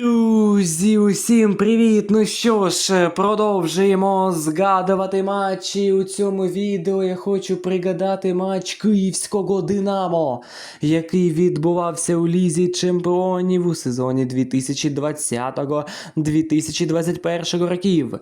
Друзі, усім привіт! Ну що ж, продовжуємо згадувати матчі. У цьому відео я хочу пригадати матч Київського Динамо, який відбувався у Лізі Чемпіонів у сезоні 2020-2021 років.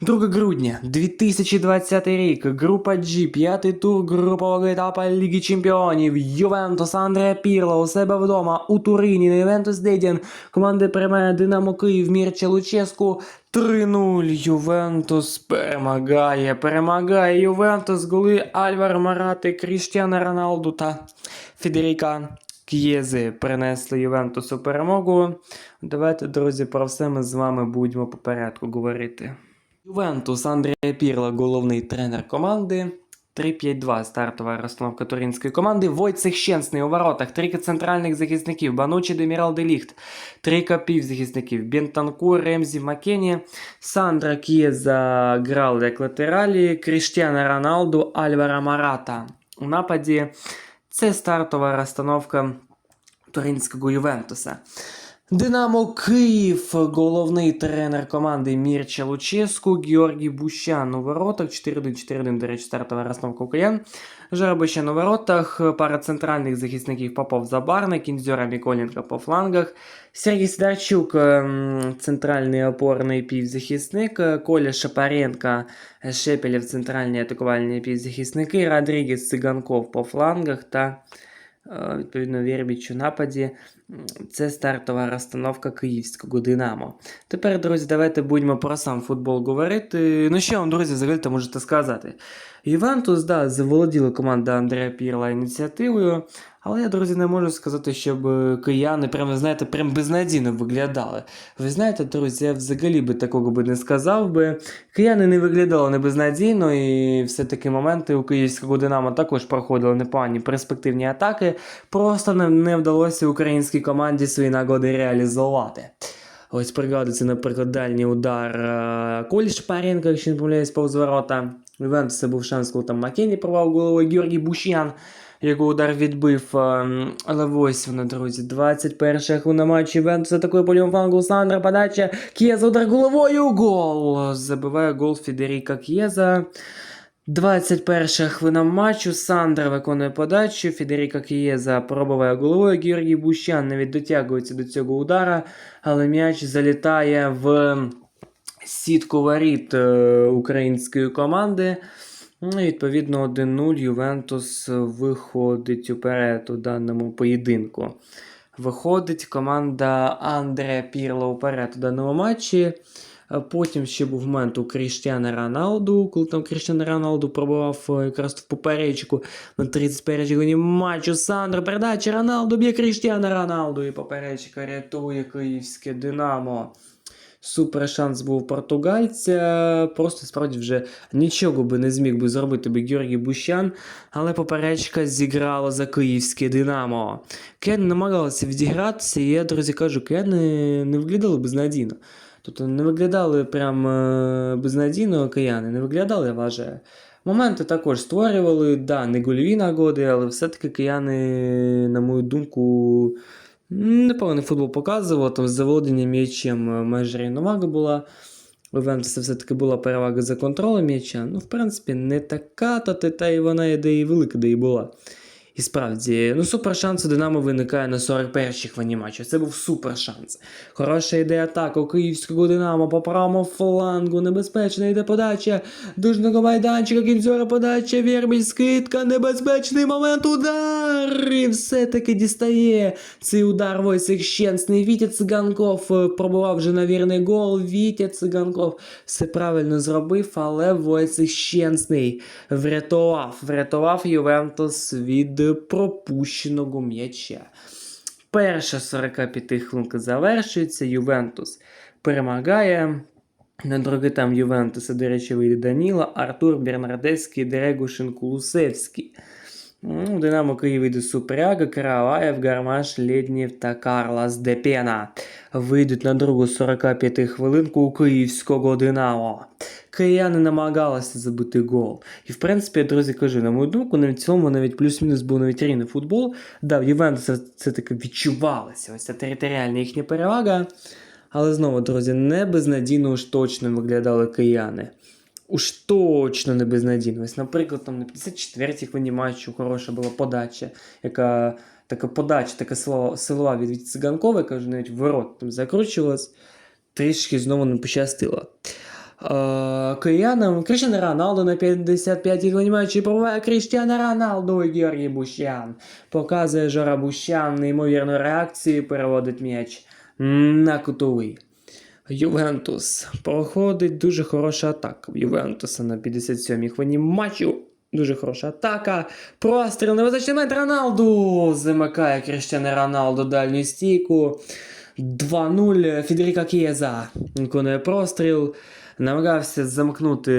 2 грудня 2020 рік. Група G, п'ятий тур групового етапу Ліги Чемпіонів. Ювентус Андреа Пірла у себе вдома у Турині на Ювентус Дедін. Команда приймає Динамо Київ Мірча Луческу 3-0. Ювентус перемагає. Перемагає Ювентус. Голи Альвар Марати, Кріштіана Роналду та Федеріка К'єзи принесли Ювентусу перемогу. Давайте, друзі, про все ми з вами будемо по порядку говорити. Ювентус Андрія Пірла, головний тренер команди. 3-5-2 стартова розстановка туринської команди. Войцех Щенсний у воротах. Трійка центральних захисників. Банучі Демірал Деліхт. Трійка півзахисників. Бентанкур, Ремзі, Макені. Сандра К'єза грав як латералі. Кріштіана Роналду, Альвара Марата. У нападі це стартова розстановка туринського Ювентуса. Динамо Київ, головний тренер команди Мірча Луческу, Георгій Бущан у воротах, 4-1-4-1, до речі, стартова розстановка УКН. Жеребищан у воротах, пара центральних захисників Попов Забарник, Кінзьора Міколенко по флангах, Сергій Сидорчук, ем, центральний опорний півзахисник, Коля Шапаренко, Шепелєв, центральні атакувальні півзахисники, Родрігес Циганков по флангах та відповідно Вірбіч у нападі. Це стартова розстановка київського Динамо. Тепер, друзі, давайте будемо про сам футбол говорити. Ну що вам, друзі, взагалі можете сказати? Ювентус, да, заволоділа команда Андрея Пірла ініціативою, але я, друзі, не можу сказати, щоб е, кияни прямо, знаєте, прям безнадійно виглядали. Ви знаєте, друзі, я взагалі би такого би не сказав би. Кияни не виглядали не безнадійно, і все-таки моменти у київського Динамо також проходили непогані перспективні атаки. Просто не, не вдалося українській команді свої нагоди реалізувати. Ось пригадується, наприклад, дальній удар е, Колі Шпаренка, якщо не помиляюсь, повз ворота. У Ювентуса був шанс, коли там Макені порвав головою Георгій Бущан. Його удар відбив, ем, але ось воно, друзі. 21 хвилина матчу Ювентуса такою по лівому Сандра подача. К'єза удар головою. Гол! Забиває гол Федеріка К'єза. 21 хвилина матчу. Сандра виконує подачу. Федеріка К'єза пробиває головою. Георгій Бущан навіть дотягується до цього удара, але м'яч залітає в сітку воріт е, української команди. Ну, відповідно, 1-0 Ювентус виходить уперед у даному поєдинку. Виходить команда Андреа Пірла уперед у даному матчі. Потім ще був момент у Кріштіана Роналду, коли там Кріштіан Роналду пробував е, якраз в поперечку на 31-й матчу. Сандро, передача Роналду б'є Кріштіана Роналду і поперечка рятує київське Динамо. Супер шанс був португальця. Просто справді вже нічого би не зміг би зробити би Георгій Бущан, але поперечка зіграла за київське Динамо. Кен намагалися відігратися, і я, друзі, кажу, Кен не, не виглядали безнадійно. Тобто не виглядали прям е, безнадійно кияни, не виглядали, я вважаю. Моменти також створювали, да, не гольові нагоди, але все-таки кияни, на мою думку, непоганий футбол показував. Там з заволодінням м'ячем е, майже рівновага була. У Ювентуса все-таки була перевага за контролем м'яча. Ну, в принципі, не така, та, та і вона де і велика, де і була. І справді, ну супер шанс Динамо виникає на 41-й хвилині матчу. Це був супер шанс. Хороша йде атака у київського Динамо по правому флангу. Небезпечна йде подача. Дужного майданчика, кінцьора подача, Вєрбіль, скидка, небезпечний момент, удар! І все-таки дістає цей удар Войсик Щенсний. Вітя Циганков е, пробував вже на вірний гол. Вітя Циганков все правильно зробив, але Войсик Щенсний врятував. Врятував Ювентус від пропущеного м'яча. Перша 45 хвилинка завершується. Ювентус перемагає. На другий там Ювентуса, до речі, вийде Даніла, Артур Бернардецький, Дерегушин, Кулусевський. Ну, Динамо Київ вийде Супряга, Караваєв, Гармаш, Лєднєв та Карлас Депена. Вийдуть на другу 45 хвилинку у київського Динамо. Кияни намагалися забити гол. І в принципі, я, друзі, кажу, на мою думку, в цьому навіть плюс-мінус був навіть рівний футбол. Да, в Ювентуса це таки відчувалося. Ось ця територіальна їхня перевага. Але знову, друзі, не безнадійно уж точно виглядали кияни. Уж точно не безнадійно. Ось, наприклад, там на 54-й хвилині матчу хороша була подача, яка така подача, така силова, від, від циганкова, яка вже навіть ворот там закручувалась, трішки знову не пощастило. Е, Киянам Кріштіану Роналду на 55-й хвилині матчі пробиває Кріштіану Роналду і Георгій Бущан. Показує Жора Бущан неймовірну реакцію, переводить м'яч на кутовий. Ювентус проходить дуже хороша атака. Ювентуса на 57-й хвилині матчу. Дуже хороша атака. Простріл невизначний момент Роналду. Замикає Кріштіану Роналду дальню стійку. 2-0. Федеріка Кієза виконує простріл. Намагався замкнути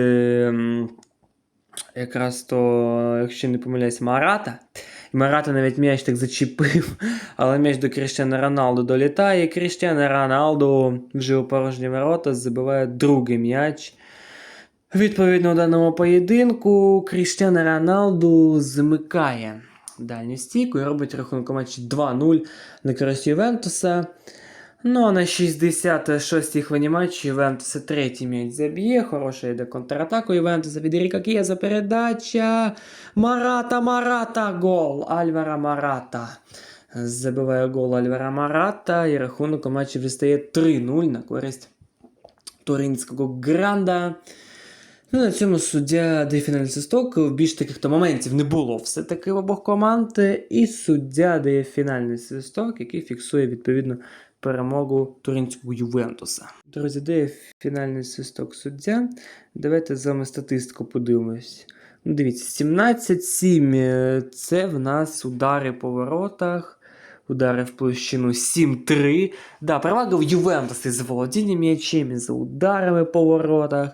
якраз то, якщо не помиляюсь, Марата. І Марата навіть м'яч так зачепив, але м'яч до Кріштіану Роналду долітає. Кріштіану Роналду вже у порожні ворота забиває другий м'яч. Відповідно, у даному поєдинку Кріштіану Роналду замикає дальню стійку і робить рахунок матчі 2-0 на користь Ювентуса. Ну а на 66-й хвилині матчу Ювентуса третій м'яч заб'є. Хороша йде контратака Ювентуса від Ріка Кієза передача. Марата, Марата, гол. Альвара Марата. Забиває гол Альвара Марата і рахунок у матчі вже стає 3-0 на користь туринського гранда. Ну, на цьому суддя дає свисток. Більш таких то моментів не було все-таки в обох команд. І суддя дає фінальний свисток, який фіксує відповідно перемогу туринського Ювентуса. Друзі, дає фінальний свисток суддя. Давайте з вами статистику подивимось. Ну, дивіться, 17-7 е, це в нас удари по воротах. Удари в площину 7-3. Да, перевага в Ювентусі з володінням м'ячем і за ударами по воротах.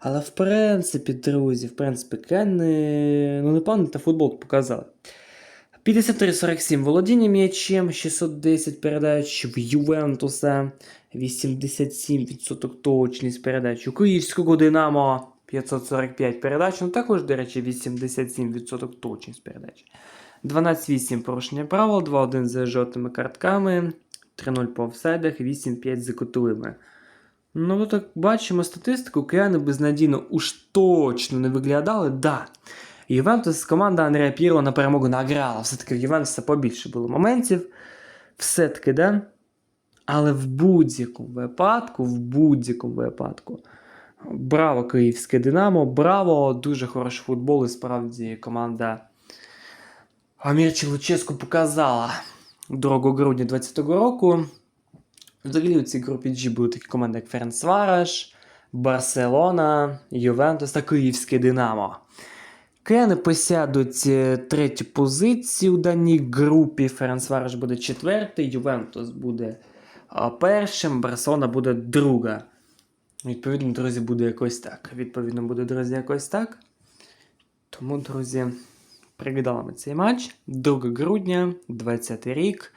Але в принципі, друзі, в принципі, Кен ну, непевно та футбол показали. 53-47 володіння м'ячем, 610 передач в Ювентуса, 87% точність передач у Київського Динамо, 545 передач, ну також, до речі, 87% точність передач. 12-8 порушення правил, 2-1 за жовтими картками, 3-0 по офсайдах, 8-5 за кутовими. Ну, от так бачимо статистику, кияни безнадійно уж точно не виглядали. Да. Ювентус команда Андрея Пірло на перемогу награла. Все-таки в Ювентуса побільше було моментів. Все-таки, да? Але в будь-якому випадку, в будь-якому випадку. Браво, Київське Динамо, браво! Дуже хороший футбол. І справді команда Амірчі Луческу показала 2 грудня 2020 року. Взагалі у цій групі G були такі команди, як Ференцвараш, Барселона, Ювентус та Київське Динамо. Кияни посядуть е, третю позицію у даній групі. Ференцвараш буде четвертий, Ювентус буде першим, Барселона буде друга. Відповідно, друзі, буде якось так. Відповідно, буде, друзі, якось так. Тому, друзі, пригадали цей матч. 2 грудня, 20 рік.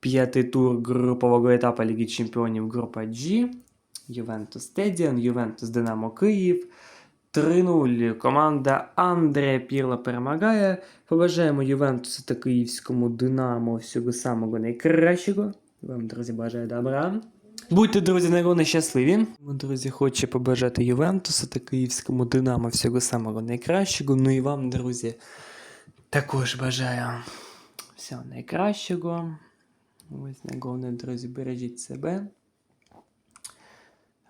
П'ятий тур групового етапу Ліги Чемпіонів група G. Ювентус Тедіан, Ювентус Динамо Київ. 3-0. Команда Андрея Пірла перемагає. Побажаємо Ювентусу та Київському Динамо всього самого найкращого. Вам, друзі, бажаю добра. Будьте, друзі, найголовніше щасливі. Ми, друзі, хочу побажати Ювентусу та Київському Динамо всього самого найкращого. Ну і вам, друзі, також бажаю всього найкращого. Ось найголовніше, друзі, бережіть себе.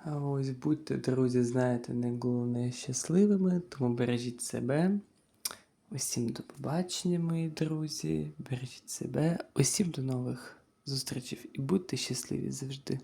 А ось будьте, друзі, знаєте, не головне щасливими, тому бережіть себе. Усім до побачення, мої друзі. Бережіть себе. Усім до нових зустрічей і будьте щасливі завжди.